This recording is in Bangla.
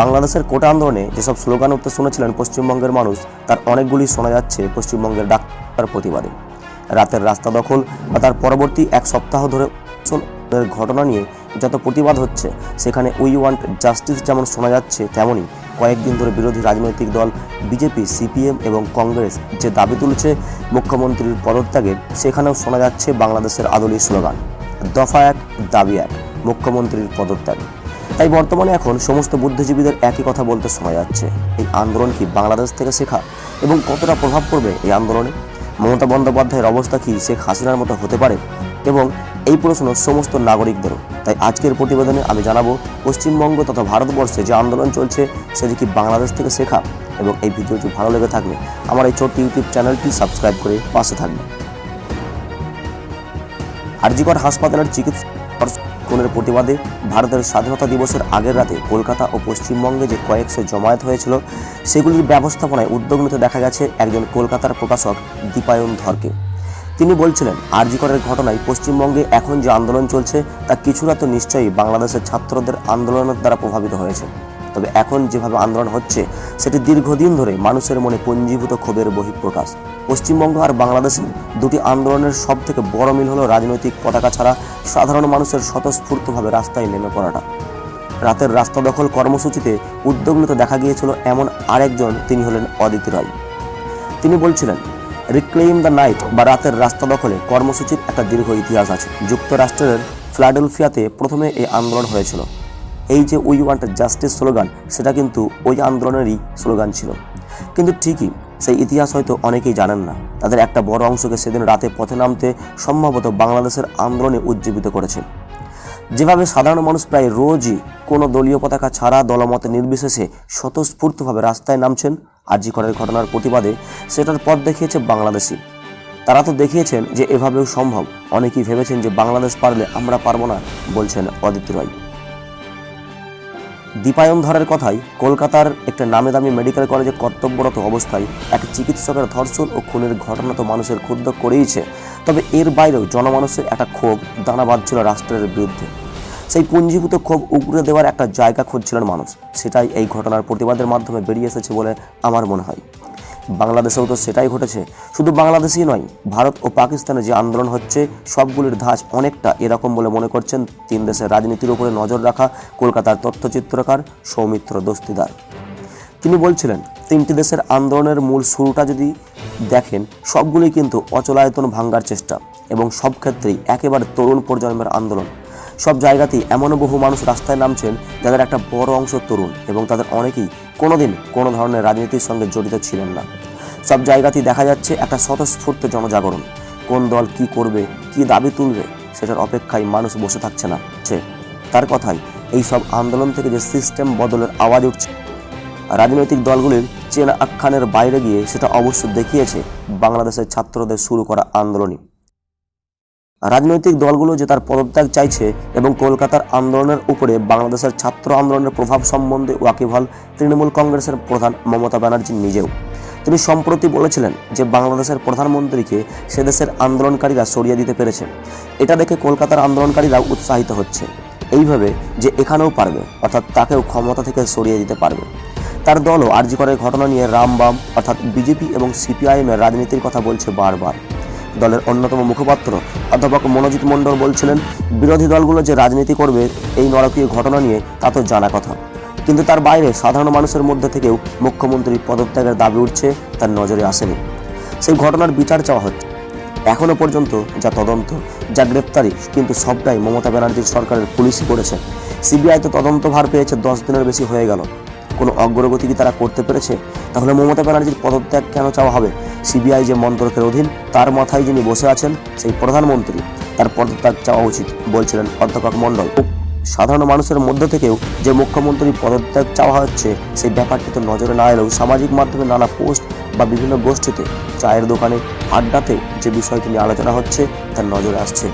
বাংলাদেশের কোটা আন্দোলনে যেসব স্লোগান উঠতে শুনেছিলেন পশ্চিমবঙ্গের মানুষ, তার অনেকগুলি শোনা যাচ্ছে পশ্চিমবঙ্গের ডাক্তার প্রতিবাদে। রাতের রাস্তা দখল বা তার পরবর্তী এক সপ্তাহ ধরে ঘটনা নিয়ে যত প্রতিবাদ হচ্ছে, সেখানে উই ওয়ান্ট জাস্টিস যেমন শোনা যাচ্ছে তেমনই কয়েকদিন ধরে বিরোধী রাজনৈতিক দল বিজেপি, সিপিএম এবং কংগ্রেস যে দাবি তুলছে মুখ্যমন্ত্রীর পদত্যাগের, সেখানেও শোনা যাচ্ছে বাংলাদেশের আদলি স্লোগান। দফা এক, দাবি এক, মুখ্যমন্ত্রীর পদত্যাগ। তাই বর্তমানে এখন সমস্ত বুদ্ধিজীবীদের একই কথা বলতে শোনা যাচ্ছে। এই আন্দোলন কি বাংলাদেশ থেকে শেখা এবং কতটা প্রভাব পড়বে এই আন্দোলনে? মমতা বন্দ্যোপাধ্যায়ের অবস্থা কি শেখ হাসিনার মতো হতে পারে? এবং এই প্রশ্ন সমস্ত নাগরিকদেরও। তাই আজকের প্রতিবেদনে আমি জানাব, পশ্চিমবঙ্গ তথা ভারতবর্ষে যে আন্দোলন চলছে, সেটি কি বাংলাদেশ থেকে শেখা? এবং এই ভিডিওটি ভালো লেগে থাকলে আমার এই ছোট্ট ইউটিউব চ্যানেলটি সাবস্ক্রাইব করে পাশে থাকবে। আরজিকর হাসপাতালের চিকিৎসা খুনের প্রতিবাদে ভারতের স্বাধীনতা দিবসের আগের রাতে কলকাতা ও পশ্চিমবঙ্গে যে কয়েকশো জমায়েত হয়েছিল, সেগুলির ব্যবস্থাপনায় উদ্যোগ নিতে দেখা গেছে একজন কলকাতার প্রকাশক দীপায়ন ধরকে। তিনি বলছিলেন, আরজিকরের ঘটনায় পশ্চিমবঙ্গে এখন যে আন্দোলন চলছে, তা কিছুটা তো নিশ্চয়ই বাংলাদেশের ছাত্রদের আন্দোলনের দ্বারা প্রভাবিত হয়েছে। তবে এখন যেভাবে আন্দোলন হচ্ছে, সেটি দীর্ঘদিন ধরে মানুষের মনে পঞ্জীভূত ক্ষোভের বহিঃপ্রকাশ। পশ্চিমবঙ্গ আর বাংলাদেশের দুটি আন্দোলনের সব থেকে বড় মিল হলো রাজনৈতিক পতাকা ছাড়া সাধারণ মানুষের স্বতঃস্ফূর্তভাবে রাস্তায় নেমে পড়াটা। রাতের রাস্তা দখল কর্মসূচিতে উদ্যোগ নিতে দেখা গিয়েছিল এমন আরেকজন, তিনি হলেন অদিতি রায়। তিনি বলছিলেন রিক্লেইম দ্য নাইট বা রাতের রাস্তা দখলে কর্মসূচির একটা দীর্ঘ ইতিহাস আছে। যুক্তরাষ্ট্রের ফ্লাডেলফিয়াতে প্রথমে এই আন্দোলন হয়েছিল। এই যে উই ওয়ান্ট জাস্টিস স্লোগান, সেটা কিন্তু ওই আন্দোলনেরই স্লোগান ছিল। কিন্তু ঠিকই, সেই ইতিহাস হয়তো অনেকেই জানেন না। তাদের একটা বড় অংশকে সেদিন রাতে পথে নামতে সম্ভবত বাংলাদেশের আন্দোলনে উজ্জীবিত করেছে। যেভাবে সাধারণ মানুষ প্রায় রোজই কোনো দলীয় পতাকা ছাড়া দলমতে নির্বিশেষে স্বতঃস্ফূর্তভাবে রাস্তায় নামছেন, আরজি করের ঘটনার প্রতিবাদে সেটার পথ দেখিয়েছে বাংলাদেশি তারা তো দেখিয়েছেন যে এভাবেও সম্ভব। অনেকেই ভেবেছেন যে বাংলাদেশ পারলে আমরা পারব না, বলছেন অদিতি রয়। দীপায়ন ধরের কথাই কলকাতার একটা নামে দামি মেডিকেল কলেজে কর্তব্যরত অবস্থায় এক চিকিৎসকের ধর্ষণ ও খুনের ঘটনা তো মানুষের ক্ষুব্ধ করেইছে। তবে এর বাইরেও জনমানুষের একটা ক্ষোভ দানা বাঁধছিল রাষ্ট্রের বিরুদ্ধে। সেই পুঞ্জীভূত ক্ষোভ উগড়ে দেওয়ার একটা জায়গা খুঁজছিলেন মানুষ। সেটাই এই ঘটনার প্রতিবাদের মাধ্যমে বেরিয়ে এসেছে বলে আমার মনে হয়। বাংলাদেশেও তো সেটাই ঘটেছে। শুধু বাংলাদেশই নয়, ভারত ও পাকিস্তানে যে আন্দোলন হচ্ছে, সবগুলির ধাঁচ অনেকটা এরকম বলে মনে করছেন তিন দেশের রাজনীতির উপরে নজর রাখা কলকাতার তথ্যচিত্রকার সৌমিত্র দস্তিদার। তিনি বলছিলেন, তিনটি দেশের আন্দোলনের মূল শুরুটা যদি দেখেন সবগুলি কিন্তু অচলায়তন ভাঙ্গার চেষ্টা এবং সব ক্ষেত্রেই একেবারে তরুণ প্রজন্মের আন্দোলন। সব জায়গাতেই এমনও বহু মানুষ রাস্তায় নামছেন যাদের একটা বড় অংশ তরুণ এবং তাদের অনেকেই কোনোদিন কোনো ধরনের রাজনীতির সঙ্গে জড়িত ছিলেন না। সব জায়গাতেই দেখা যাচ্ছে একটা স্বতঃস্ফূর্ত জনজাগরণ। কোন দল কি করবে, কি দাবি তুলবে, সেটার অপেক্ষায় মানুষ বসে থাকছে না। সে তার কথাই এই সব আন্দোলন থেকে যে সিস্টেম বদলের আওয়াজ উঠছে, রাজনৈতিক দলগুলির চেনা আখ্যানের বাইরে গিয়ে সেটা অবশ্য দেখিয়েছে বাংলাদেশের ছাত্রদের শুরু করা আন্দোলনই। রাজনৈতিক দলগুলো যে তার পদত্যাগ চাইছে এবং কলকাতার আন্দোলনের উপরে বাংলাদেশের ছাত্র আন্দোলনের প্রভাব সম্বন্ধে ওয়াকিবহাল তৃণমূল কংগ্রেসের প্রধান মমতা ব্যানার্জি নিজেও। তিনি সম্প্রতি বলেছিলেন যে বাংলাদেশের প্রধানমন্ত্রীকে সে দেশের আন্দোলনকারীরা সরিয়ে দিতে পেরেছে। এটা দেখে কলকাতার আন্দোলনকারীরাও উৎসাহিত হচ্ছে। এইভাবে যে এখানেও পারবে, অর্থাৎ তাকেও ক্ষমতা থেকে সরিয়ে দিতে পারবে। তার দলও আরজি করের ঘটনা নিয়ে রামবাম, অর্থাৎ বিজেপি এবং সিপিআইএমের রাজনীতির কথা বলছে বারবার। দলের অন্যতম মুখপাত্র অধ্যাপক মনোজিৎ মণ্ডল বলছিলেন, বিরোধী দলগুলো যে রাজনীতি করবে এই নরকীয় ঘটনা নিয়ে তা তো জানা কথা। কিন্তু তার বাইরে সাধারণ মানুষের মধ্যে থেকেও মুখ্যমন্ত্রী পদত্যাগের দাবি উঠছে, তার নজরে আসেনি। সেই ঘটনার বিচার চাওয়া হচ্ছে। এখনও পর্যন্ত যা তদন্ত, যা গ্রেপ্তারি, কিন্তু সবটাই মমতা ব্যানার্জির সরকারের পুলিশই করেছে সিবিআই তো তদন্ত ভার পেয়েছে দশ দিনের বেশি হয়ে গেল। কোনো অগ্রগতি কি তারা করতে পেরেছে? তাহলে মমতা ব্যানার্জির পদত্যাগ কেন চাওয়া হবে? সিবিআই যে মন্ত্রকের অধীন, তার মাথায় যিনি বসে আছেন, সেই প্রধানমন্ত্রী। তার পদত্যাগ চাওয়া উচিত, বলছিলেন অধ্যাপক মণ্ডল। সাধারণ মানুষের মধ্য থেকেও যে মুখ্যমন্ত্রী পদত্যাগ চাওয়া হচ্ছে, সেই ব্যাপারটি তো নজরে না এলেও সামাজিক মাধ্যমে নানা পোস্ট বা বিভিন্ন গোষ্ঠীতে, চায়ের দোকানে, আড্ডাতে যে বিষয়টি নিয়ে আলোচনা হচ্ছে, তার নজরে আসছে।